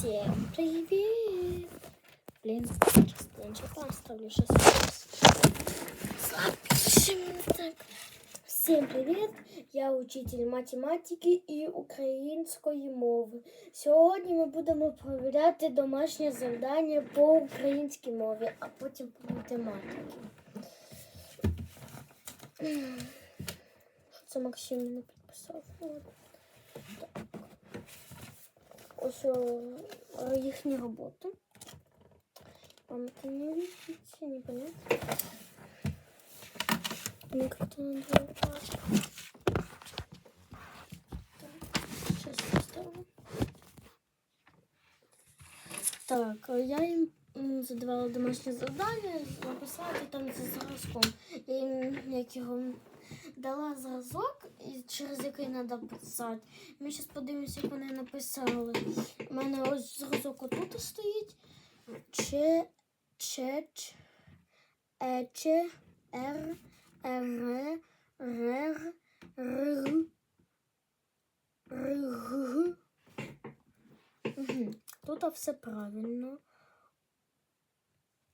Всем привет! Блин, сейчас планшет поставлю, сейчас запишем. Так. Всем привет! Я учитель математики і української мови. Сьогодні ми будемо провіряти домашнє завдання по українській мові, а потім по математиці. Що Максим не підписав? Ось е, їхні роботи. Вам это не видите, непонятно. Мне как-то надо. Так, сейчас поставлю. Так, я їм м, задавала домашнє завдання написати там за зразком. Я його дала зразок, через який треба писати. Ми зараз подивимося, як вони написали. У мене ось зразок отут стоїть. Ч, Ч, Ч, Е, Ч, Р, Р, Р, Р, Р. Тут все правильно.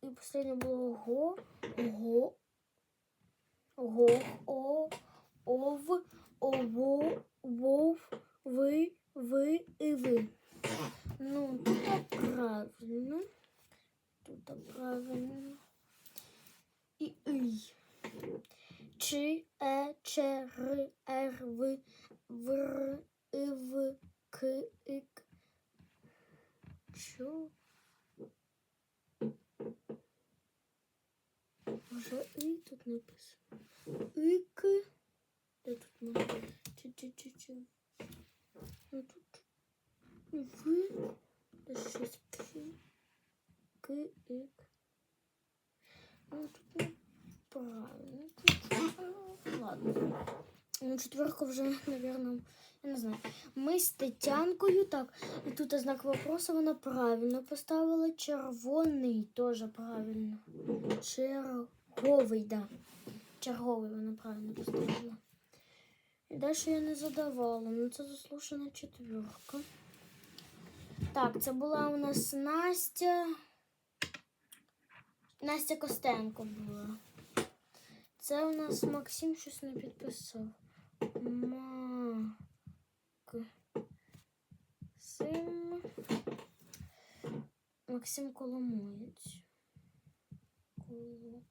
І останнє було го, го, го, о, ов, ово, вов, ви, ви і ви. Ну, тут правильно. Тут правильно. І й. Чи, е, че, р, р, в, в, р, і, в, к, ік. Чо? Може, і тут написано. Ік. Де тут написано? Чи, чи, чи, чи. Ну тут. В. Де щось п'є. К, ік. Ну тут не правильно. Тут, ладно. Ну, четверка вже, наверное, я не знаю. Ми з Тетянкою, так, і тут знак вопросу вона правильно поставила. Червоний теж правильно. Черговий, да. Черговий вона правильно поставила. Далі я не задавала. Ну це заслушана четверка. Так, це була у нас Настя. Настя Костенко була. Це у нас Максим щось не підписав. Максим. Максим Коломоєць. Коломоєць.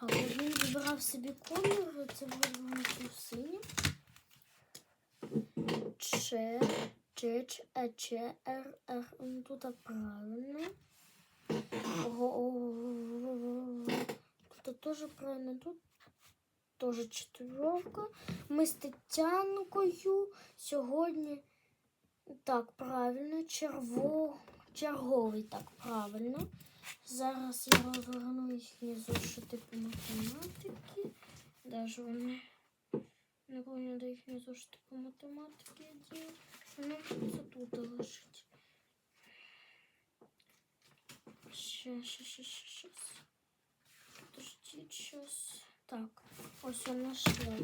Так, він вибирав собі колір, це буде синій. Ч, Ч, Ч, Е, Ч, Р, Р. Тут правильно. Тут тоже правильно. Тут тоже четверка. Ми з Тетянкою сьогодні. Так, правильно. Черво... Черговий, так, правильно. Зараз я розгорну їхні зошити по математики. Даже вони не помню, де їхні зошити по математики я діла. Вони це тут лежить. Сейчас, сейчас, сейчас. Подождите, сейчас. Так, ось я нашла.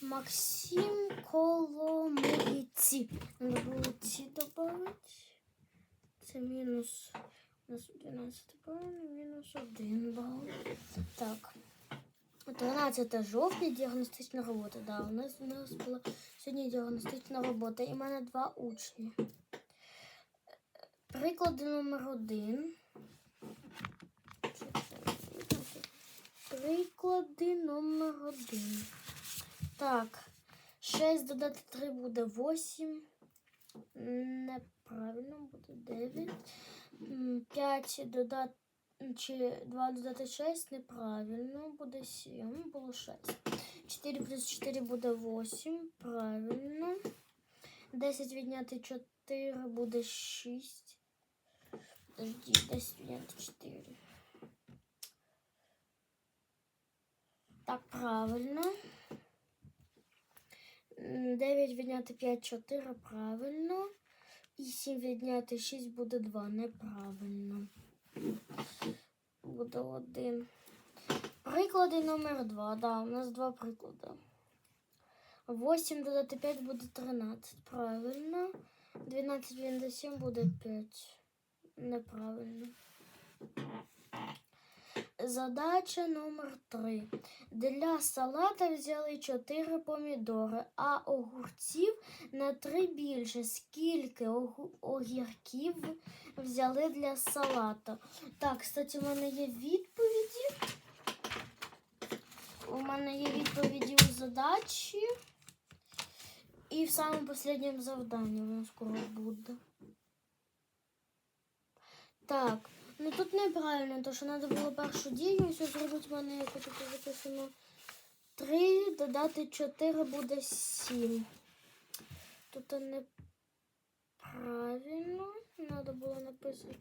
Максим Коломиці. Надо було ці добавити. Це мінус. У нас 11 правильно, мінус 1 бал. Так. 13 жовтня діагностична робота. Да, у нас у нас була сьогодні діагностична робота. І в мене два учні. Приклади номер один. Приклади номер один. Так, 6 додати 3 буде 8. Неправильно буде 9. 5 додати чи 2 додати 6 неправильно буде 7, було 6. 4 плюс 4 буде 8. Правильно. 10 відняти 4 буде 6. Подожди, 10 відняти 4. Так, правильно. 9 відняти 5, 4, правильно. І 7 відняти 6 буде 2, неправильно. Буде 1. Приклади номер 2. Да, у нас два приклади. 8 додати 5 буде 13. Правильно. 12 відняти 7 буде 5. Неправильно. Задача номер 3. Для салата взяли 4 помідори, а огурців на 3 більше. Скільки огірків взяли для салата? Так, кстати, у мене є відповіді. У мене є відповіді у задачі. І в самому останньому завданні воно скоро буде. Так, ну тут неправильно, то що треба було першу дію все зробити в мене, як тут записано. 3 додати 4 буде 7. Тут неправильно. Треба було написати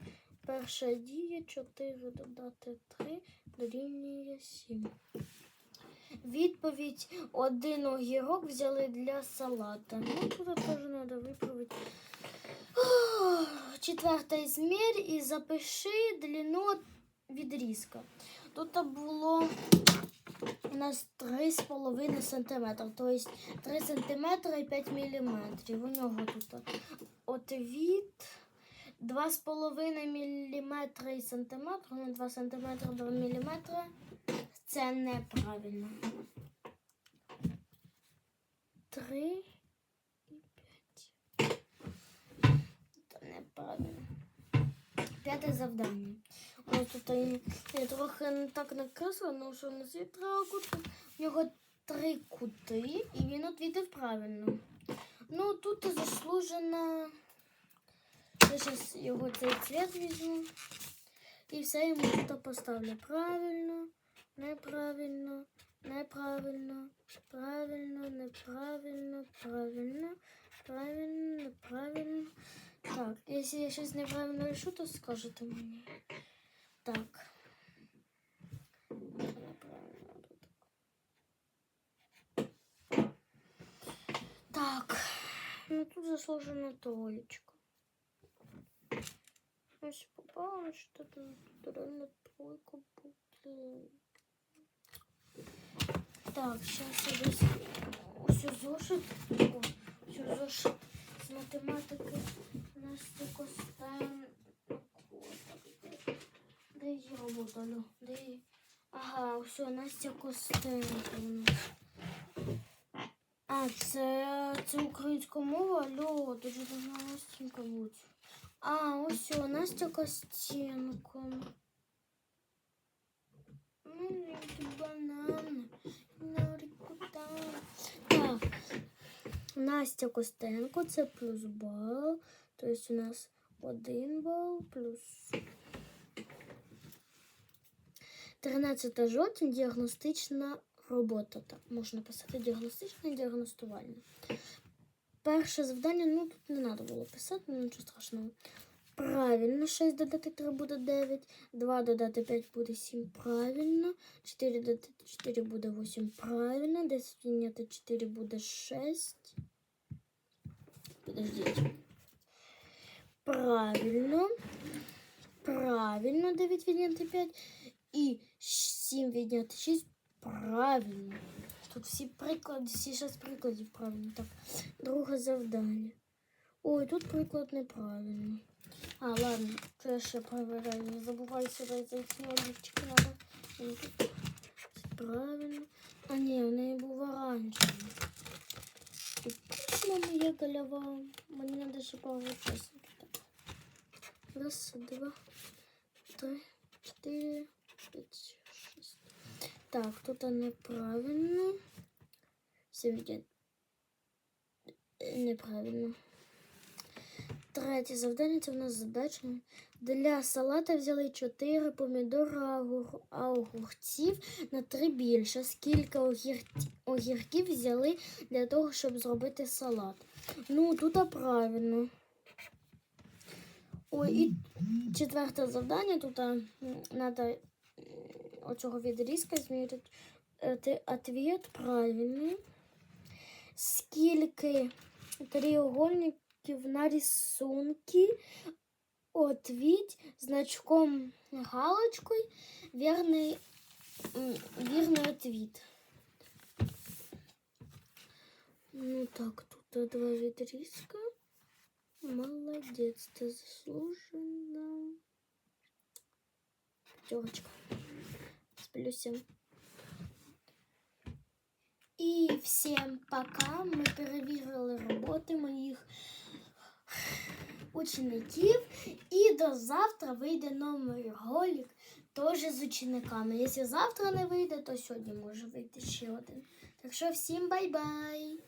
перша дія 4 додати 3 дорівнює 7. Відповідь один огірок взяли для салата. Ну, тут теж треба виправити. Четвертий змір і запиши длину відрізка. Тут було у нас 3,5 см, тобто 3 см і 5 мм. У нього тут отвід 2,5 мм і см, ну 2 см 2 мм. Це неправильно. 3 і 5. Це неправильно. П'яте завдання. Ось тут я, трохи не так накреслила, але що у нас є три кути. В нього три кути, і він відповів правильно. Ну, тут заслужено. Я зараз його цей цвет візьму. І все йому тут поставлю. Правильно, неправильно, неправильно, правильно, неправильно, правильно, правильно, неправильно. Так, якщо я щось неправильно решу, то скажете мені. Так. Так. Ну тут заслужена троечка. Если попало, что тут реально тройка будет. Так, сейчас я десь все зошит. О, все зошит з математики. У нас тільки стан. Де її робота, алло? Де її? Ага, все, Настя Костенко у нас. А, це, це українська мова, алло, тут же должна Настенька бути. А, ось все, Настя Костенко. Настя Костенко, це плюс бал. Тобто у нас один бал плюс 13 жовтня діагностична робота. Так, можна писати діагностична і діагностувальна. Перше завдання, ну тут не треба було писати, ну нічого страшного. Правильно, 6 додати 3 буде 9, 2 додати 5 буде 7, правильно, 4 додати 4 буде 8, правильно, 10 відняти 4 буде 6. Подождіть. Правильно. Правильно, 9 відняти 5 і 7 відняти 6. Правильно. Тут всі приклади, всі 6 прикладів правильно. Так, друге завдання. Ой, тут приклад неправильний. А, ладно, я ще проверяю. Не забувай сюди зайти олівчик надо. Правильно. А ні, в неї був оранжевий. І я голова. Мне надо ще пару Раз, два, три, четыре, п'ять, шесть. Так, тут неправильно. видят. неправильно. Третє завдання це в нас задача. Для салата взяли 4 помідори, огурців на 3 більше. Скільки огірків взяли для того, щоб зробити салат? Ну, тут правильно. Ой, і четверте завдання. Тут треба оцього відрізка змірити. Е, Ответ правильний. Скільки треугольників на рисунке ответь значком галочкой верный, м, верный ответ. Ну так, тут два відрізка. Молодець, ти заслужена. Пятерочка. С плюсом. І всім пока. Ми перевірили роботи моїх учеників. І до завтра вийде новий ролик теж з учениками. Якщо завтра не вийде, то сьогодні може вийти ще один. Так що всім бай-бай!